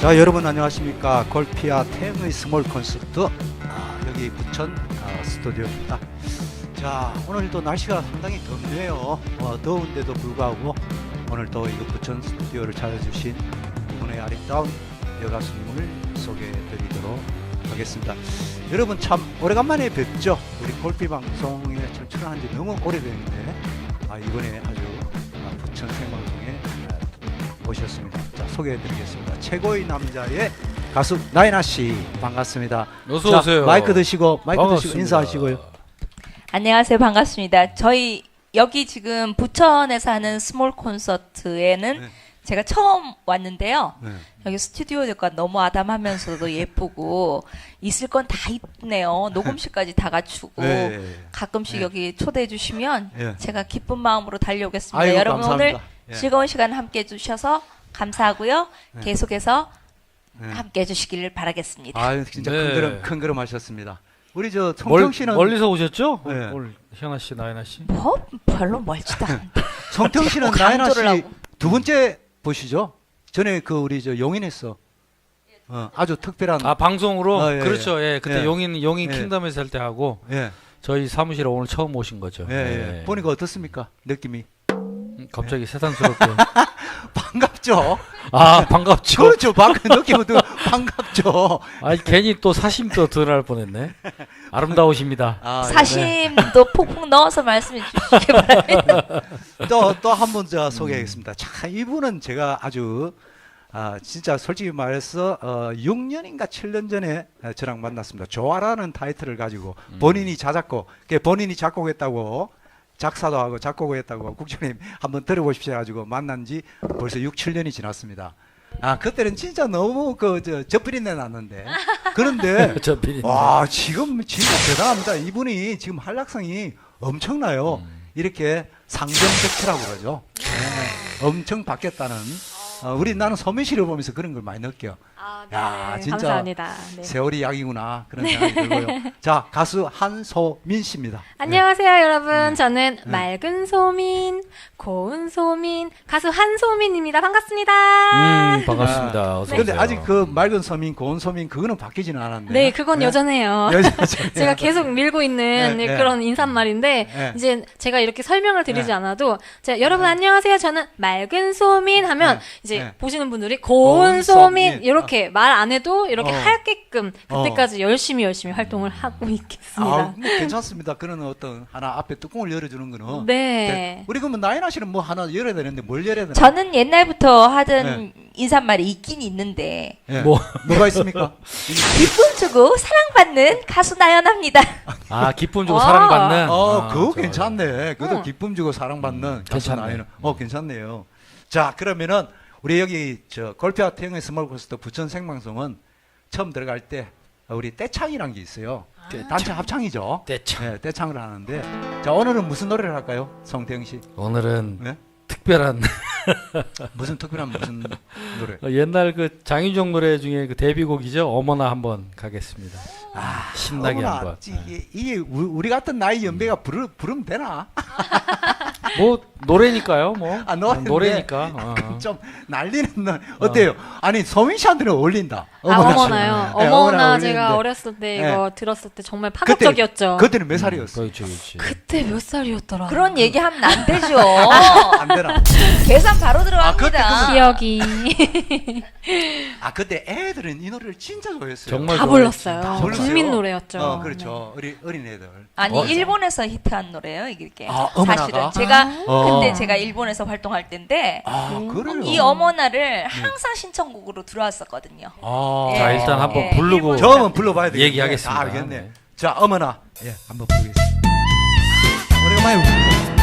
자 여러분 안녕하십니까? 골피아 템의 스몰 콘서트. 아, 여기 부천 아, 스튜디오입니다. 자 오늘도 날씨가 상당히 덥네요. 어, 더운데도 불구하고 오늘 또 이거 부천 스튜디오를 찾아주신 이분의 아름다운 여가수님을 소개해 드리도록 하겠습니다. 여러분 참 오래간만에 뵙죠? 우리 골피 방송에 참 출연한 지 너무 오래됐는데 아, 이번에 아주 아, 부천 생방 송에 아, 오셨습니다. 자 소개해드리겠습니다. 최고의 남자의 가수 나인아 씨 반갑습니다. 어서 자, 오세요. 마이크 드시고 마이크 드시고 반갑습니다. 인사하시고요. 안녕하세요. 반갑습니다. 저희 여기 지금 부천에서 하는 스몰 콘서트에는 네. 제가 처음 왔는데요. 네. 여기 스튜디오가 너무 아담하면서도 예쁘고 있을 건 다 있네요. 녹음실까지 다 갖추고 네. 가끔씩 네. 여기 초대해 주시면 예. 제가 기쁜 마음으로 달려오겠습니다. 아이고, 여러분 감사합니다. 오늘 예. 즐거운 시간 함께 해주셔서 감사하고요. 네. 계속해서 네. 함께 해주시기를 바라겠습니다. 아 진짜 네. 큰 걸음 큰 걸음 하셨습니다. 우리 저 멀, 성평 씨는 멀 리서 오셨죠? 네. 오늘 현아 씨, 나연아 씨. 뭐 별로 멀지도 않은데 성평 씨는 강조를 씨두 번째 보시죠. 전에 그 우리 저 용인에서 어, 아주 특별한 아 방송으로 아, 예, 그렇죠. 예, 그때 예. 용인 용인 예. 킹덤에서 할 때 하고 예, 저희 사무실에 오늘 처음 오신 거죠. 예, 예. 보니까 어떻습니까? 느낌이 음, 갑자기 세상스럽게. 반갑죠. 아 반갑죠. 그렇죠. 반 느낌은 또 반갑죠. 아 괜히 또 사심도 드러날 뻔했네. 아름다우십니다. 아, 예. 사심도 폭풍 넣어서 말씀해 주시기 바랍니다. 또또 한번저 소개하겠습니다. 자, 이분은 제가 아주 아, 진짜 솔직히 말해서 어, 6년인가 7년 전에 어, 저랑 만났습니다. 조아라는 타이틀을 가지고 본인이 자작곡, 그 본인이 작곡했다고 작사도 하고 작곡을 했다고 국장님 한번 들어보십시오 가지고 만난 지 벌써 6, 7년이 지났습니다. 아, 그때는 진짜 너무 그저 저프린내 났는데. 그런데. 와 지금 진짜 대단합니다. 이분이 지금 한락성이 엄청나요. 이렇게 상정백태라고 그러죠. 네, 엄청 바뀌었다는. 어, 우리 나는 소민 씨를 보면서 그런 걸 많이 느껴. 아, 야, 진짜 감사합니다. 네. 세월이 약이구나 그런 생각이 들고요. 자 가수 한소민 씨입니다. 안녕하세요, 여러분. 저는 네. 맑은 소민, 고운 소민, 가수 한소민입니다. 반갑습니다. 음 반갑습니다. 어서 그런데 오세요. 아직 그 맑은 소민, 고운 소민 그거는 바뀌지는 않았는데. 네, 그건 여전해요. 여전하죠. 제가 계속 밀고 있는 네, 네. 그런 인사말인데 네. 이제 제가 이렇게 설명을 드리지 네. 않아도 제가 여러분 안녕하세요. 저는 맑은 소민 하면 네. 이제 네. 보시는 분들이 고운 소민 소민. 이렇게 말안 해도 이렇게 어. 할게끔 그때까지 열심히 열심히 활동을 하고 있겠습니다. 아, 뭐 괜찮습니다. 그런 어떤 하나 앞에 뚜껑을 열어주는 거는. 네. 우리 그러면 나이나 씨는 뭐 하나 열어야 되는데 뭘 열어야 되나? 저는 옛날부터 하던 네. 인사말이 있긴 있는데 예. 뭐. 뭐가 있습니까? 기쁨 주고 사랑받는 가수 나연합니다. 아 기쁨 주고 아. 사랑받는. 어, 아, 그거. 괜찮네. 그것도 응. 기쁨 주고 사랑받는 가수 괜찮네. 나이는. 어, 괜찮네요. 자, 그러면은 우리 여기 저 골피아 태영의 스몰 코스터 부천 생방송은 처음 들어갈 때 우리 떼창이란 게 있어요. 단체 합창이죠. 떼창. 네, 떼창을 하는데 자, 오늘은 무슨 노래를 할까요? 성태영 씨. 오늘은 네? 특별한 무슨 특별한 무슨 노래? 어, 옛날 그 장윤정 노래 중에 그 데뷔곡이죠. 어머나 한번 가겠습니다. 아, 신나게 한번. 이게, 이게 우- 우리 같은 나이 연배가 부르, 부르면 되나? 뭐 노래니까요. 뭐 아, 노래인데. 노래니까. 어. 좀 날리는 노래 어때요? 아니 소민 씨한테는 어울린다. 아, 어머나. 어머나요. 네, 어머나 어머나 제가. 어렸을 때 네. 이거 들었을 때 정말 파격적이었죠. 그때 는 몇 살이었어? 그렇지, 그렇지. 그때 몇 살이었더라? 그런 얘기하면 안 되죠. 안 되나? 계산 바로 아, 그때 들어갑니다. 기억이 아 그때 애들은 이 노래를 진짜 좋아했어요. 정말 다. 불렀어요. 다 불렀어요. 국민 노래였죠. 어, 그렇죠. 어린 어린 애들. 아니 어, 일본에서 히트한 노래예요 이게 아, 어머나가? 사실은 제가 어. 그때 제가 일본에서 활동할 때인데 아 음. 그래요. 이 어머나를 항상 신청곡으로 들어왔었거든요. 아, 자 예. 일단 한번 예, 부르고 일본 저 한번 불러봐야 되겠네. 얘기하겠습니다. 아, 알겠네. 네. 자 어머나, 예, 한번 부르겠습니다. 오래간만에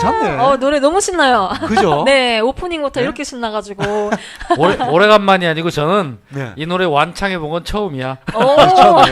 괜찮네. 어, 노래 너무 신나요. 그죠? 네, 오프닝부터 네? 이렇게 신나가지고. 오래, 오래간만이 아니고 저는 네. 이 노래 완창해 본 건 처음이야. 오. 처음에